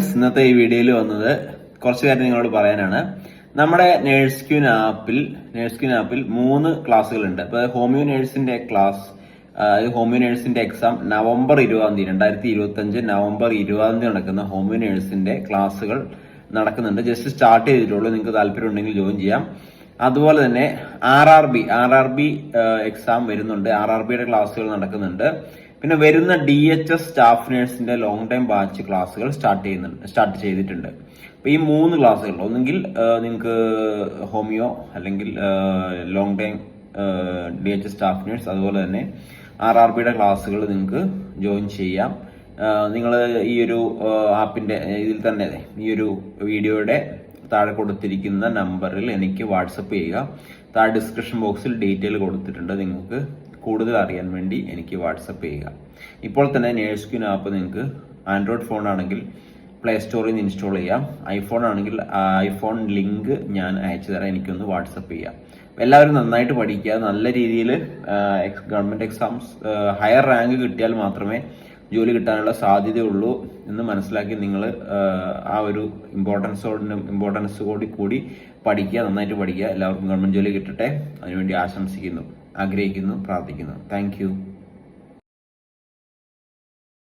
ഇന്നത്തെ ഈ വീഡിയോയിൽ വന്നത് കുറച്ച് കാര്യം നിങ്ങളോട് പറയാനാണ്. നമ്മുടെ നേഴ്സ് ക്യൂൻ ആപ്പിൽ നേഴ്സ് ക്യൂൻ ആപ്പിൽ മൂന്ന് ക്ലാസ്സുകളുണ്ട്. അപ്പോൾ ഹോമിയോ നേഴ്സിന്റെ ക്ലാസ് ഹോമിയോ നേഴ്സിന്റെ എക്സാം നവംബർ ഇരുപതാം തീയതി രണ്ടായിരത്തി ഇരുപത്തി അഞ്ച് നവംബർ ഇരുപതാം തീയതി നടക്കുന്ന ഹോമിയോ നേഴ്സിന്റെ ക്ലാസ്സുകൾ നടക്കുന്നുണ്ട്. ജസ്റ്റ് സ്റ്റാർട്ട് ചെയ്തിട്ടുള്ളൂ. നിങ്ങൾക്ക് താല്പര്യം ഉണ്ടെങ്കിൽ ജോയിൻ ചെയ്യാം. അതുപോലെ തന്നെ R R B R R B exam വരുന്നുണ്ട്. ആർ ആർ ബിയുടെ ക്ലാസ്സുകൾ നടക്കുന്നുണ്ട്. പിന്നെ വരുന്ന ഡി എച്ച് എസ് സ്റ്റാഫ് നേഴ്സിന്റെ ലോങ് ടൈം ബാച്ച് ക്ലാസ്സുകൾ സ്റ്റാർട്ട് ചെയ്യുന്നുണ്ട് സ്റ്റാർട്ട് ചെയ്തിട്ടുണ്ട്. അപ്പൊ ഈ മൂന്ന് ക്ലാസ്സുകൾ ഒന്നുകിൽ നിങ്ങൾക്ക് ഹോമിയോ അല്ലെങ്കിൽ long time D H S staff nurse അതുപോലെ തന്നെ ആർ ആർ ബിയുടെ ക്ലാസ്സുകൾ നിങ്ങൾക്ക് ജോയിൻ ചെയ്യാം. നിങ്ങൾ ഈ ഒരു ആപ്പിന്റെ ഇതിൽ തന്നെ ഈ ഒരു വീഡിയോയുടെ താഴെ കൊടുത്തിരിക്കുന്ന നമ്പറിൽ എനിക്ക് വാട്സപ്പ് ചെയ്യുക. താഴെ ഡിസ്ക്രിപ്ഷൻ ബോക്സിൽ ഡീറ്റെയിൽ കൊടുത്തിട്ടുണ്ട് നിങ്ങൾക്ക് കൂടുതൽ അറിയാൻ വേണ്ടി എനിക്ക് വാട്സപ്പ് ചെയ്യുക. ഇപ്പോൾ തന്നെ നേഴ്സ് ക്യൂൻ ആപ്പ് നിങ്ങൾക്ക് ആൻഡ്രോയിഡ് ഫോൺ ആണെങ്കിൽ പ്ലേ സ്റ്റോറിൽ നിന്ന് ഇൻസ്റ്റാൾ ചെയ്യാം. ഐഫോൺ ആണെങ്കിൽ ഐഫോൺ ലിങ്ക് ഞാൻ അയച്ചു തരാം. എനിക്കൊന്ന് വാട്സപ്പ് ചെയ്യാം. എല്ലാവരും നന്നായിട്ട് പഠിക്കുക. നല്ല രീതിയിൽ ഗവൺമെന്റ് എക്സാംസ് ഹയർ റാങ്ക് കിട്ടിയാൽ മാത്രമേ ജോലി കിട്ടാനുള്ള സാധ്യതയുള്ളൂ എന്ന് മനസ്സിലാക്കി നിങ്ങൾ ആ ഒരു ഇമ്പോർട്ടൻസോട് ഇമ്പോർട്ടൻസ് കൂടി കൂടി പഠിക്കുക. നന്നായിട്ട് പഠിക്കുക. എല്ലാവർക്കും ഗവൺമെന്റ് ജോലി കിട്ടട്ടെ. അതിനുവേണ്ടി ആശംസിക്കുന്നു. ആഗ്രഹിക്കുന്നു പ്രാർത്ഥിക്കുന്നു. താങ്ക്